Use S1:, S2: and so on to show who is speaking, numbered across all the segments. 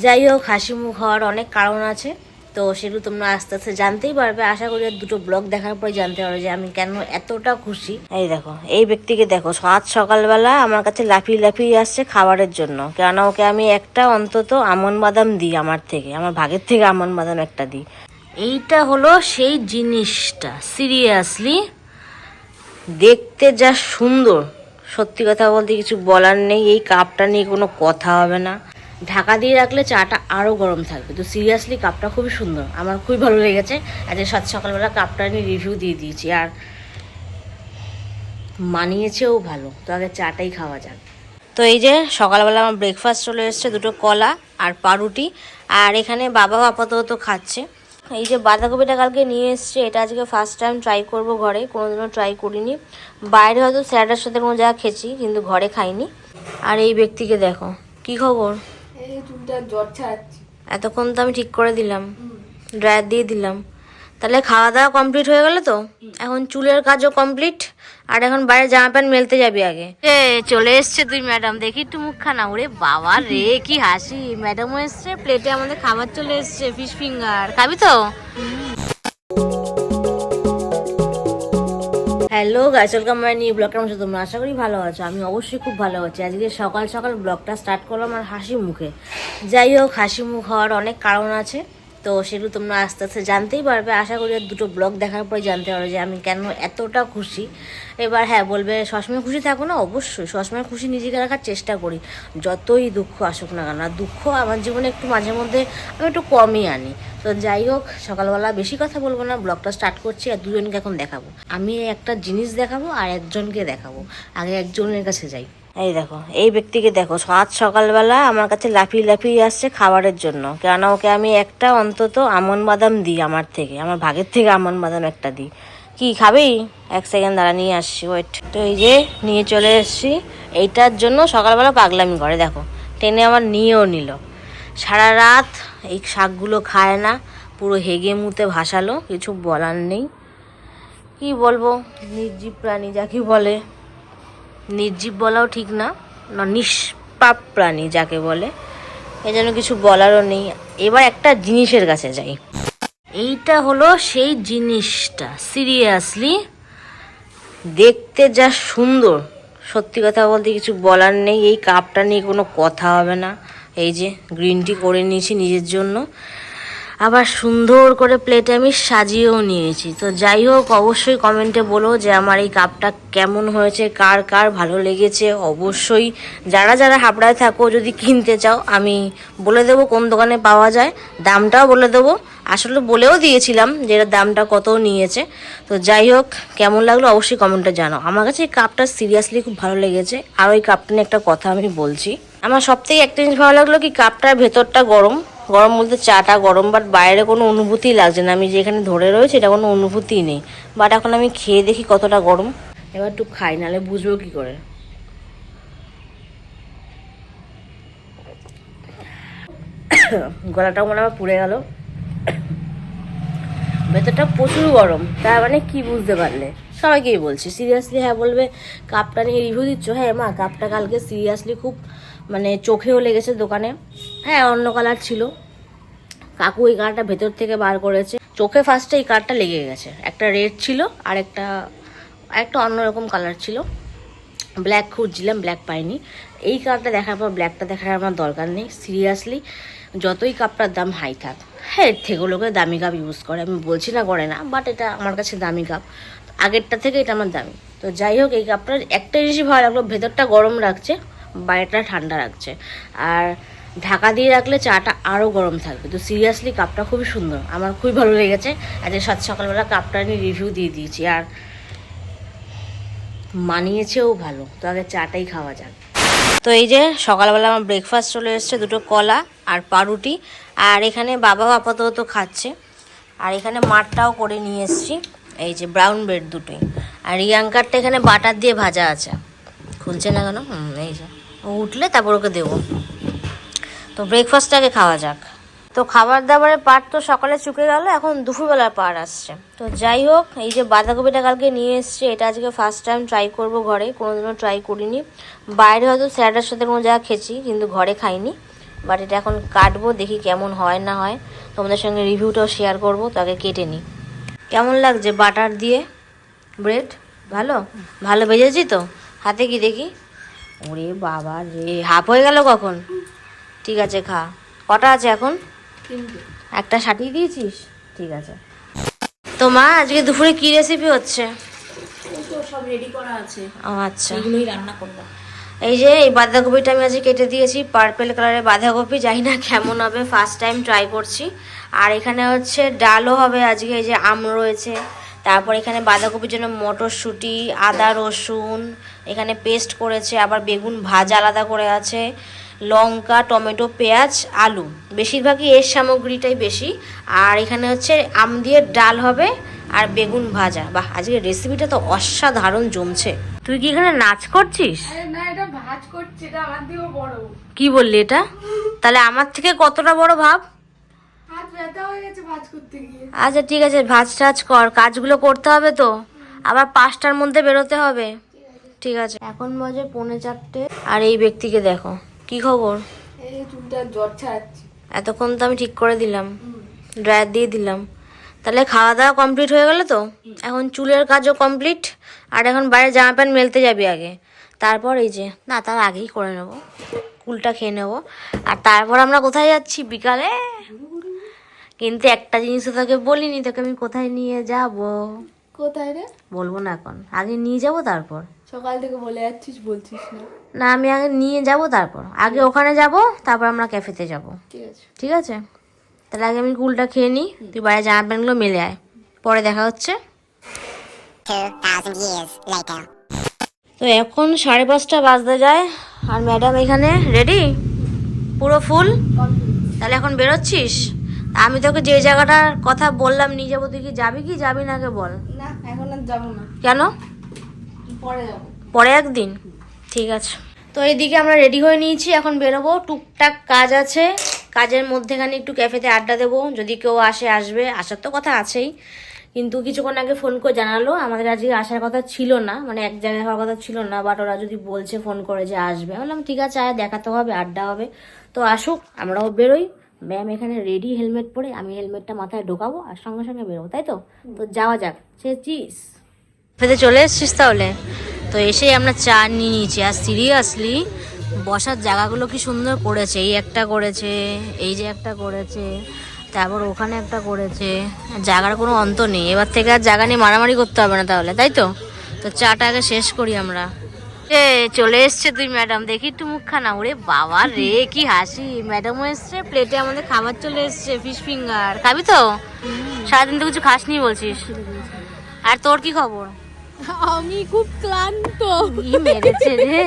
S1: যাই হোক হাসি মুখ হওয়ার অনেক কারণ আছে, তো সেগুলো তোমরা আস্তে আস্তে জানতেই পারবে। আশা করি দুটো ব্লগ দেখার পরে জানতে পারবে যে আমি কেন এতটা খুশি। এই দেখো, এই ব্যক্তিকে দেখো সাত সকালবেলা আমার কাছে লাফিয়ে লাফিয়ে আসছে খাবারের জন্য। কেননা ওকে আমি একটা অন্তত আমন বাদাম দিই আমার থেকে, আমার ভাগের থেকে আমন বাদাম একটা দিই। এইটা হলো সেই জিনিসটা সিরিয়াসলি দেখতে যা সুন্দর। সত্যি কথা বলতে কিছু বলার নেই, এই কাপটা নিয়ে কোনো কথা হবে না। ঢাকা দিয়ে রাখলে চাটা আরও গরম থাকবে। তো সিরিয়াসলি কাপটা খুবই সুন্দর। আমার খুবই ভালো লেগেছে। আজকে সাত সকালবেলা কাপটা আমি রিভিউ দিয়ে দিয়েছি। আর মানিয়েছেও ভালো। তো আগে চাটাই খাওয়া যাক। তো এই যে সকালবেলা আমার ব্রেকফাস্ট চলে এসছে, দুটো কলা আর পাউরুটি। আর এখানে বাবা আপাতত খাচ্ছে। এই যে বাঁধাকপিটা কালকে নিয়ে এসছে, এটা আজকে ফার্স্ট টাইম ট্রাই করব ঘরে। কোনোদিনও ট্রাই করিনি। বাইরে হয়তো স্যালাডের সাথে কোনো জায়গা খেয়েছি, কিন্তু ঘরে খাইনি। আর এই ব্যক্তিকে দেখো। কি খবর?
S2: এই চুলটা জ্বর ছাড়াচ্ছি।
S1: এতক্ষণ তো আমি ঠিক করে দিলাম। ড্রায়ার দিয়ে দিলাম। তাহলে খাওয়া দাওয়া কমপ্লিট হয়ে গেল তো? এখন চুলের কাজও কমপ্লিট আর এখন বাইরে জামা প্যান্ট মেলতে যাবি আগে। এ চলে এসছে তুই ম্যাডাম। দেখি একটু মুখখানা। ওরে বাবা রে কি হাসি। ম্যাডামও এসছে প্লেটে আমাদের খাবার চলে এসছে ফিশ ফিঙ্গার খাবি তো? Hello guys welcome my new blog মধ্যে তোমরা? আশা করি ভালো আছো। আমি অবশ্যই খুব ভালো আছি। আজকে সকাল সকাল ব্লগটা স্টার্ট করলাম আর হাসি মুখে। যাই হোক, হাসি মুখ হওয়ার অনেক কারণ আছে। তো সেগুলো তোমরা আস্তে আস্তে জানতেই পারবে। আশা করি দুটো ব্লগ দেখার পরে জানতে পারবে যে আমি কেন এতটা খুশি। এবার হ্যাঁ বলবে সবসময় খুশি থাকো না? অবশ্যই সবসময় খুশি নিজেকে রাখার চেষ্টা করি। যতই দুঃখ আসুক না কেন, আর দুঃখ আমার জীবনে একটু মাঝে মধ্যে আমি একটু কমই আনি। তো যাই হোক, সকালবেলা বেশি কথা বলব না, ব্লগটা স্টার্ট করছি আর দুজনকে এখন দেখাবো। আমি একটা জিনিস দেখাবো আর একজনকে দেখাবো। আগে একজনের কাছে যাই। এই দেখো, এই ব্যক্তিকে দেখো, সাত সকালবেলা আমার কাছে লাফিয়ে লাফিয়ে আসছে খাবারের জন্য। কেননা ওকে আমি একটা অন্তত আমন বাদাম দিই আমার থেকে, আমার ভাগের থেকে আমন বাদাম একটা দিই। কি খাবি? এক সেকেন্ড দাঁড়া, নিয়ে আসছি ওয়েট তো এই যে নিয়ে চলে এসছি। এইটার জন্য সকালবেলা পাগলামি করে, দেখো। টেনে আমার নিয়েও নিল। সারা রাত এই শাকগুলো খায় না, পুরো হেগে মুতে ভাসালো, কিছু বলার নেই। কি বলব? নির্জীব প্রাণী যাকে বলে। নির্জীব বলাও ঠিক না না নিষ্পাপ প্রাণী যাকে বলে। এ যেন কিছু বলারও নেই। এবার একটা জিনিসের কাছে যাই। এইটা হলো সেই জিনিসটা। সিরিয়াসলি দেখতে যা সুন্দর। সত্যি কথা বলতে কিছু বলার নেই। এই কাপটা নিয়ে কোনো কথা হবে না। এই যে গ্রিন টি করে নিয়েছি নিজের জন্য। আবার সুন্দর করে প্লেটে আমি সাজিয়েও নিয়েছি। তো যাই হোক, অবশ্যই কমেন্টে বলো যে আমার এই কাপটা কেমন হয়েছে, কার কার ভালো লেগেছে। অবশ্যই যারা যারা হাবড়ায় থাকো, যদি কিনতে চাও, আমি বলে দেবো কোন দোকানে পাওয়া যায়। দামটাও বলে দেবো। আসলে বলেও দিয়েছিলাম যে এটার দামটা কত নিয়েছে। তো যাই হোক, কেমন লাগল অবশ্যই কমেন্টে জানাও। আমার কাছে এই কাপটা সিরিয়াসলি খুব ভালো লেগেছে। আর ওই কাপটা নিয়ে একটা কথা আমি বলছি। আমার সব থেকে একটা জিনিস ভালো লাগল কি কাপটার ভেতরটা গরম। গরম বলতে চাটা গরম বাট বাইরে কোনো অনুভূতি লাগছে না। আমি যেখানে ধরে রয়েছে, এটা কোনো অনুভূতি নেই। বাট এখন আমি খেয়ে দেখি কতটা গরম। এবার একটু খাই, নাহলে বুঝব কি করে। গলাটাও মনে হয় পুড়ে গেল। ভেতরটা প্রচুর গরম। তার মানে কি বুঝতে পারলে? সবাইকেই বলছি। সিরিয়াসলি হ্যাঁ বলবে, কাপটা নিয়ে রিভিউ দিচ্ছ? হ্যাঁ মা, কাপটা কালকে সিরিয়াসলি খুব মানে চোখেও লেগেছে দোকানে। হ্যাঁ অন্য কালার ছিল। কাকু এই কালারটা ভেতর থেকে বার করেছে। চোখে ফার্স্টে এই কালারটা লেগে গেছে। একটা রেড ছিল, আর একটা একটা অন্যরকম কালার ছিল। ব্ল্যাক খুঁজছিলাম ব্ল্যাক পাইনি। এই কালারটা দেখার পর ব্ল্যাকটা দেখার আমার দরকার নেই। সিরিয়াসলি যতই কাপটার দাম হাই থাক হ্যাঁ এর থেকে লোকে দামি কাপ ইউজ করে। আমি বলছি না করে না বাট এটা আমার কাছে দামি কাপ আগেরটা থেকে এটা আমার দামি। তো যাই হোক, এই কাপটার একটা জিনিসই ভালো লাগল। ভেতরটা গরম রাখছে। বাইরেটা ঠান্ডা রাখছে আর ঢাকা দিয়ে রাখলে চাটা আরও গরম থাকবে। তো সিরিয়াসলি কাপটা খুবই সুন্দর। আমার খুবই ভালো লেগেছে। আজকে সাত সকালবেলা কাপটা আমি রিভিউ দিয়ে দিয়েছি। আর মানিয়েছেও ভালো। তো আগে চাটাই খাওয়া যাক। তো এই যে সকালবেলা আমার ব্রেকফাস্ট চলে এসছে, দুটো কলা আর পাউরুটি। আর এখানে বাবাও আপাতত খাচ্ছে। আর এখানে মাঠটাও করে নিয়ে এসছি। এই যে ব্রাউন ব্রেড দুটোই। আর রিয়াঙ্কারটা এখানে বাটার দিয়ে ভাজা আছে। খুলছে না কেন? এই যে। উঠলে তারপর ওকে দেবো। তো ব্রেকফাস্টটাকে খাওয়া যাক। তো খাবার দাবারের পাট তো সকালে চুকে গেল, এখন দুপুরবেলার পাট আসছে। তো যাই হোক, এই যে বাঁধাকপিটা কালকে নিয়ে এসছে, এটা আজকে ফার্স্ট টাইম ট্রাই করব ঘরে, কোনোদিনও ট্রাই করিনি। বাইরে হয়তো স্যালাডের সাথে কোনো জায়গা খেয়েছি, কিন্তু ঘরে খাইনি। বাট এটা এখন কাটবো, দেখি কেমন হয় না হয়। তোমাদের সঙ্গে রিভিউটাও শেয়ার করব তাকে কেটে নিই। কেমন লাগছে বাটার দিয়ে? ব্রেড ভালো? ভালো ভেজেছি তো? হাতে কি দেখি? ওরে বাবা রে হাফ হয়ে গেল কখন? ঠিক আছে খা। কটা আছে এখন? একটা সাটিয়ে দিয়েছিস? ঠিক আছে। তো মা আজকে দুপুরে কি রেসিপি হচ্ছে?
S2: সব রেডি করা আছে।
S1: ও আচ্ছা।
S2: এগুলোই রান্না
S1: এই যে এই বাঁধাকপিটা আমি আজকে কেটে দিয়েছি পার্পেল কালারের বাঁধাকপি। জানি না কেমন হবে ফার্স্ট টাইম ট্রাই করছি। আর এখানে হচ্ছে ডালও হবে আজকে এই যে আম রয়েছে। তারপর এখানে বাঁধাকপির জন্য মটরশুঁটি আদা রসুন এখানে পেস্ট করেছে আবার বেগুন ভাজা আলাদা করে আছে লঙ্কা টমেটো পেঁয়াজ আলু। বেশিরভাগই এর সামগ্রীটাই বেশি। আর এখানে হচ্ছে আম দিয়ে ডাল হবে আর বেগুন ভাজা। বাহ আজকে রেসিপিটা তো অসাধারণ জমছে। তুই কি এখানে নাচ করছিস?
S2: আরে না এটা ভাজ করছে এটা আমার দিয়েও বড়।
S1: কি বললি এটা? তাহলে আমার থেকে কতটা বড় ভাব
S2: হাত ব্যথা হয়ে গেছে ভাজ করতে গিয়ে
S1: আচ্ছা ঠিক আছে ভাজ টাজ কর কাজগুলো করতে হবে তো। আবার পাঁচটার মধ্যে বেরোতে হবে। ঠিক আছে। এখন বাজে পৌনে চারটে। আর এই ব্যক্তিকে দেখো কি খবর? এতক্ষণ তো আমি ঠিক করে দিলাম ড্রায়ার দিয়ে দিলাম। তাহলে খাওয়া দাওয়া কমপ্লিট হয়ে গেল তো? এখন চুলের কাজও কমপ্লিট আর এখন বাইরে জামা প্যান্ট মেলতে যাবি আগে। তারপর এই যে না তার আগেই করে নেব। কুলটা খেয়ে নেব। আর তারপর আমরা কোথায় যাচ্ছি? বিকালে? কিন্তু একটা জিনিস তোকে বলিনি তোকে আমি কোথায় নিয়ে যাব?
S2: কোথায় রে?
S1: বলব না এখন। আগে নিয়ে যাব তারপর?
S2: সকাল থেকে বলে যাচ্ছিস বলছিস না।
S1: না আমি আগে নিয়ে যাব তারপর। আগে ওখানে যাব তারপর আমরা ক্যাফেতে যাব।
S2: ঠিক আছে।
S1: ঠিক আছে? তাহলে আগে আমি কুলটা খেয়ে নিই তুই বাইরে জামা প্যান্টগুলো মেলে আয়। পরে দেখা হচ্ছে।
S3: 2,000
S1: তো এখন সাড়ে পাঁচটা বাজতে যায় আর ম্যাডাম এখানে রেডি? পুরো ফুল? তাহলে এখন বেরোচ্ছিস? আমি তোকে যে জায়গাটার কথা বললাম নিয়ে যাব তুই কি যাবি কি? যাবি না আগে বল।
S2: না এখন আর যাব না।
S1: কেন?
S2: পরে যাব।
S1: পরে একদিন? ঠিক আছে। তো এইদিকে আমরা রেডি হয়ে নিয়েছি এখন বেরোবো। টুকটাক কাজ আছে। কাজের মধ্যেখানে একটু ক্যাফেতে আড্ডা দেবো। যদি কেউ আসে আসবে। আসার তো কথা আছেই। কিন্তু কিছুক্ষণ আগে ফোন করে জানালো। আমাদের আজকে আসার কথা ছিল না। মানে এক জায়গায় হওয়ার কথা ছিল না। বাট ওরা যদি বলছে ফোন করে যে আসবে। বললাম ঠিক আছে আয় দেখাতে হবে আড্ডা হবে। তো আসুক আমরাও বেরোই। ম্যাম এখানে রেডি হেলমেট পরে আমি হেলমেটটা মাথায় ঢোকাবো আর সঙ্গে সঙ্গে বেরোবো তাই তো? তো যাওয়া যাক সে চিস খেতে চলে এসছিস তাহলে? তো এসেই আমরা চা নিয়ে নিয়েছি। আর সিরিয়াসলি বসার জায়গাগুলো কি সুন্দর করেছে? এই একটা করেছে এই যে একটা করেছে তারপর ওখানে একটা করেছে। জায়গার কোনো অন্ত নেই। এবার থেকে আর জায়গা নিয়ে মারামারি করতে হবে না তাহলে তাই তো? তো চাটা আগে শেষ করি আমরা। এ চলে এসছে তুই ম্যাডাম। দেখি একটু মুখখানা। ওরে বাবা রে কি হাসি। ম্যাডামও এসছে প্লেটে আমাদের খাবার চলে এসছে ফিশ ফিঙ্গার খাবি তো? সারাদিন তো কিছু খাসনি বলছিস। আর তোর কি খবর?
S2: আমি খুব ক্লান্ত।
S1: মেরেছে রে?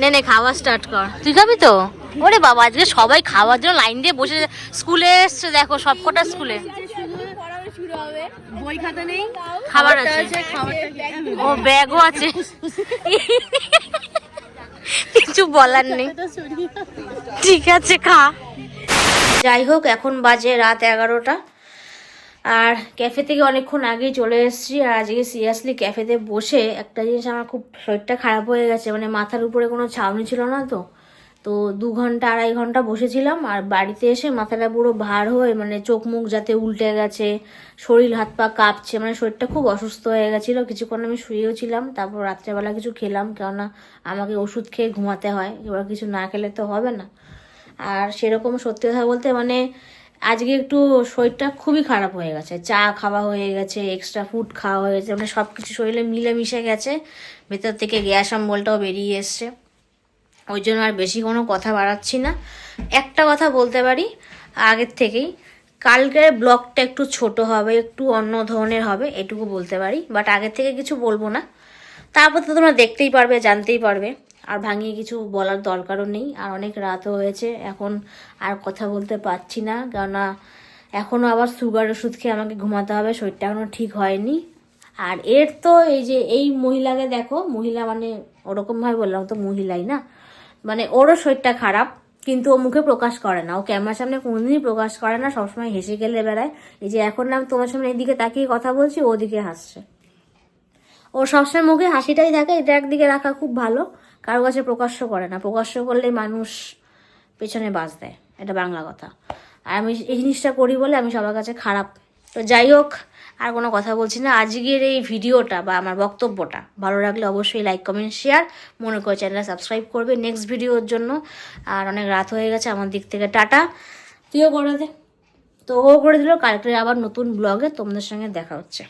S1: নে নে খাওয়া স্টার্ট কর। তুই খাবি তো? ওরে বাবা আজকে সবাই খাওয়ার জন্য লাইন দিয়ে বসে স্কুলে এসছে দেখো সবকটা স্কুলে।
S2: বই খাতা নেই
S1: খাবার আছে। ও ব্যাগও আছে। কিছু বলার নেই। ঠিক আছে খা। যাই হোক এখন বাজে রাত এগারোটা। আর ক্যাফে থেকে অনেকক্ষণ আগেই চলে এসেছি আর আজকে সিরিয়াসলি ক্যাফেতে বসে একটা জিনিস আমার খুব শরীরটা খারাপ হয়ে গেছে মানে মাথার উপরে কোনো ছাউনি ছিল না তো। তো দু ঘণ্টা, আড়াই ঘণ্টা বসেছিলাম আর বাড়িতে এসে মাথাটা পুরো ভার হয়ে মানে চোখ মুখ যাতে উল্টে গেছে, শরীর হাত পা কাঁপছে মানে শরীরটা খুব অসুস্থ হয়ে গেছিল। কিছুক্ষণ আমি শুয়েও ছিলাম, তারপর রাত্রেবেলা কিছু খেলাম, কেননা আমাকে ওষুধ খেয়ে ঘুমাতে হয়, এবার কিছু না খেলে তো হবে না। আর সেরকম সত্যি কথা বলতে মানে আজকে একটু শরীরটা খুবই খারাপ হয়ে গেছে, চা খাওয়া হয়ে গেছে এক্সট্রা ফুড খাওয়া হয়ে গেছে মানে সব কিছু শরীরে মিলেমিশে গেছে, ভেতর থেকে গ্যাস অম্বলটাও বেরিয়ে এসছে। ওই জন্য আর বেশি কোনো কথা বাড়াচ্ছি না। একটা কথা বলতে পারি, আগের থেকেই। কালকের ব্লগটা একটু ছোট হবে, একটু অন্য ধরনের হবে, এটুকু বলতে পারি। বাট আগের থেকে কিছু বলব না। তারপর তো তোমরা দেখতেই পারবে, জানতেই পারবে। আর ভাঙিয়ে কিছু বলার দরকারও নেই। আর অনেক রাতও হয়েছে, এখন আর কথা বলতে পারছি না। কেননা এখনও আবার সুগার ওষুধ খেয়ে আমাকে ঘুমাতে হবে, শরীরটা এখনও ঠিক হয়নি। আর এর তো এই যে, এই মহিলাকে দেখো, মহিলা মানে ওরকমভাবে বললাম তো মহিলাই না? মানে ওরও শরীরটা খারাপ, কিন্তু ও মুখে প্রকাশ করে না। ও ক্যামেরার সামনে কোনোদিনই প্রকাশ করে না, সবসময় হেসে গেলে বেড়ায়। এই যে এখন আমি তোমার সামনে এইদিকে তাকিয়ে কথা বলছি ওদিকে হাসছে। ও সবসময় মুখে হাসিটাই থাকে এটা একদিকে রাখা খুব ভালো, কারও কাছে প্রকাশ্য করে না। প্রকাশ্য করলে মানুষ পেছনে বাস দেয়, এটা বাংলা কথা। আর আমি এই জিনিসটা করি বলে আমি সবার কাছে খারাপ। তো যাই হোক আর কোনো কথা বলছি না। আজকের এই ভিডিওটা বা আমার বক্তব্যটা ভালো লাগলে অবশ্যই লাইক কমেন্ট শেয়ার মনে করে চ্যানেলটা সাবস্ক্রাইব করবে নেক্সট ভিডিওর জন্য। আর অনেক রাত হয়ে গেছে আমার দিক থেকে। টাটা। তুইও করে দে? তো ও করে দিল, কালকে আবার নতুন ব্লগে তোমাদের সঙ্গে দেখা হচ্ছে।